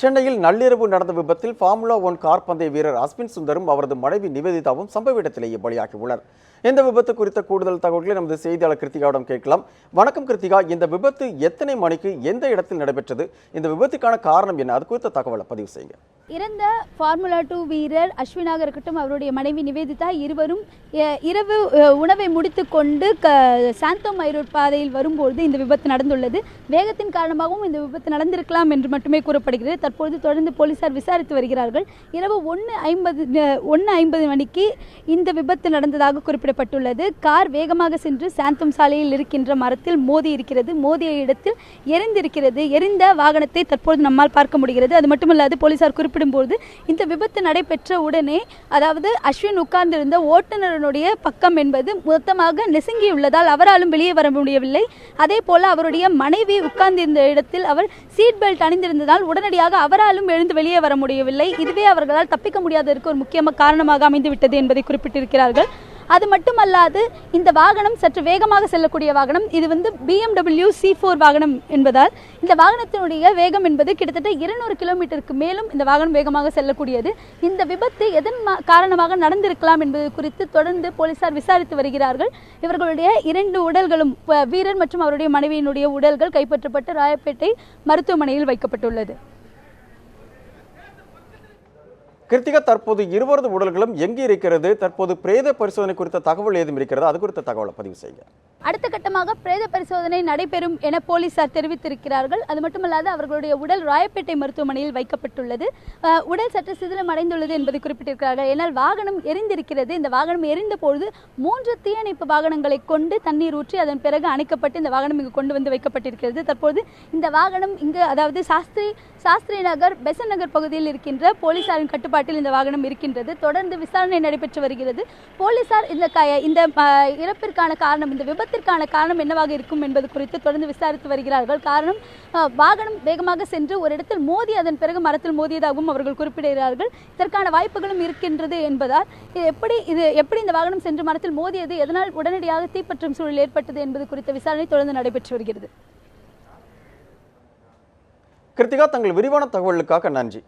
சென்னையில் நள்ளிரவு நடந்த விபத்தில் ஃபார்முலா ஒன் கார் பந்தய வீரர் அஸ்வின் சுந்தரும் அவரது மனைவி நிவேதிதாவும் சம்பவ இடத்திலேயே பலியாகியுள்ளனர். இந்த விபத்து குறித்த கூடுதல் தகவல்களை நமது செய்தியாளர் கிருத்திகாவிடம் கேட்கலாம். வணக்கம் கிருத்திகா இந்த விபத்து எத்தனை மணிக்கு எந்த இடத்தில் நடைபெற்றது? இந்த விபத்துக்கான காரணம் என்ன? அது குறித்த தகவலை பதிவு செய்யுங்க. இறந்த ஃபார்முலா டூ வீரர் அஸ்வினாக இருக்கட்டும் அவருடைய மனைவி நிவேதிதா இருவரும் இரவு உணவை உணவை முடித்துக்கொண்டு க சாந்தோ மைரூர் பாதையில் வரும்போது இந்த விபத்து நடந்துள்ளது. வேகத்தின் காரணமாகவும் இந்த விபத்து நடந்திருக்கலாம் என்று மட்டுமே கூறப்படுகிறது. தற்போது தொடர்ந்து போலீசார் விசாரித்து வருகிறார்கள். இரவு ஒன்று ஐம்பது ஒன்று ஐம்பது மணிக்கு இந்த விபத்து நடந்ததாக குறிப்பிடப்பட்டுள்ளது. கார் வேகமாக சென்று சாந்தம் சாலையில் இருக்கின்ற மரத்தில் மோதி இருக்கிறது. மோதிய இடத்தில் எரிந்திருக்கிறது. எரிந்த வாகனத்தை தற்போது நம்மால் பார்க்க முடிகிறது. அது மட்டுமல்லாது போலீசார் குறிப்பிடும்போது இந்த விபத்து நடைபெற்ற உடனே அதாவது அஸ்வின் உட்கார்ந்திருந்த ஓட்டுநரனுடைய பக்கம் என்பது மொத்தமாக நெசுங்கியுள்ளதால் அவராலும் வெளியே வர முடியவில்லை. அதே போல அவருடைய மனைவி உட்கார்ந்திருந்த இடத்தில் அவர் சீட் பெல்ட் அணிந்திருந்ததால் உடனடியாக அவராலும் எழுந்து வெளியே வர முடியவில்லை. இதுவே அவர்களால் தப்பிக்க முடியாததற்கு ஒரு முக்கியமான காரணமாக அமைந்துவிட்டது என்பதை குறிப்பிட்டிருக்கிறார்கள். அது மட்டுமல்லாது இந்த வாகனம் சற்று வேகமாக செல்லக்கூடிய வாகனம். இது வந்து பிஎம்டபிள்யூ சி ஃபோர் வாகனம் என்பதால் இந்த வாகனத்தினுடைய வேகம் என்பது கிட்டத்தட்ட இருநூறு கிலோமீட்டருக்கு மேலும் இந்த வாகனம் வேகமாக செல்லக்கூடியது. இந்த விபத்து எதன் காரணமாக நடந்திருக்கலாம் என்பது குறித்து தொடர்ந்து போலீசார் விசாரித்து வருகிறார்கள். இவர்களுடைய இரண்டு உடல்களும் வீரர் மற்றும் அவருடைய மனைவியினுடைய உடல்கள் கைப்பற்றப்பட்டு ராயப்பேட்டை மருத்துவமனையில் வைக்கப்பட்டுள்ளது. கிருத்திகா தற்போது இருவரது உடல்களும் எங்கே இருக்கிறது? தற்போது பிரேத பரிசோதனை குறித்த தகவல் ஏதும் இருக்கிறது? அது குறித்த தகவலை பதிவு செய்யுங்க. அடுத்த கட்டமாக பிரேத பரிசோதனை நடைபெறும் என போலீசார் தெரிவித்திருக்கிறார்கள். அது மட்டுமல்லாது அவர்களுடைய உடல் ராயப்பேட்டை மருத்துவமனையில் வைக்கப்பட்டுள்ளது. உடல் சற்று சிதிலம் அடைந்துள்ளது என்பதை குறிப்பிட்டிருக்கிறார்கள். ஏனால் வாகனம் எரிந்திருக்கிறது. இந்த வாகனம் எரிந்த பொழுது மூன்று தீயணைப்பு வாகனங்களை கொண்டு தண்ணீர் ஊற்றி அதன் பிறகு அணைக்கப்பட்டு இந்த வாகனம் இங்கு கொண்டு வந்து வைக்கப்பட்டிருக்கிறது. தற்போது இந்த வாகனம் இங்கு அதாவது சாஸ்திரி சாஸ்திரி நகர் பெசன் நகர் பகுதியில் இருக்கின்ற போலீசாரின் கட்டுப்பாட்டில் இந்த வாகனம் இருக்கின்றது. தொடர்ந்து விசாரணை நடைபெற்று வருகிறது. போலீசார் இந்த இந்த இறப்பிற்கான காரணம் இந்த விபத்திற்கான காரணம் என்னவாக இருக்கும் என்பது குறித்து தொடர்ந்து விசாரித்து வருகிறார்கள். காரணம் வாகனம் வேகமாக சென்று ஒரு இடத்தில் மோதி அதன் பிறகு மரத்தில் மோதியதாகவும் அவர்கள் குறிப்பிடுகிறார்கள். இதற்கான வாய்ப்புகளும் இருக்கின்றது என்பதால் எப்படி இது எப்படி இந்த வாகனம் சென்று மரத்தில் மோதியது எதனால் உடனடியாக தீப்பற்றும் சூழல் ஏற்பட்டது என்பது குறித்த விசாரணை தொடர்ந்து நடைபெற்று வருகிறது. கிருத்திகா தங்கள் விரிவான தகவலுக்காக நன்றி.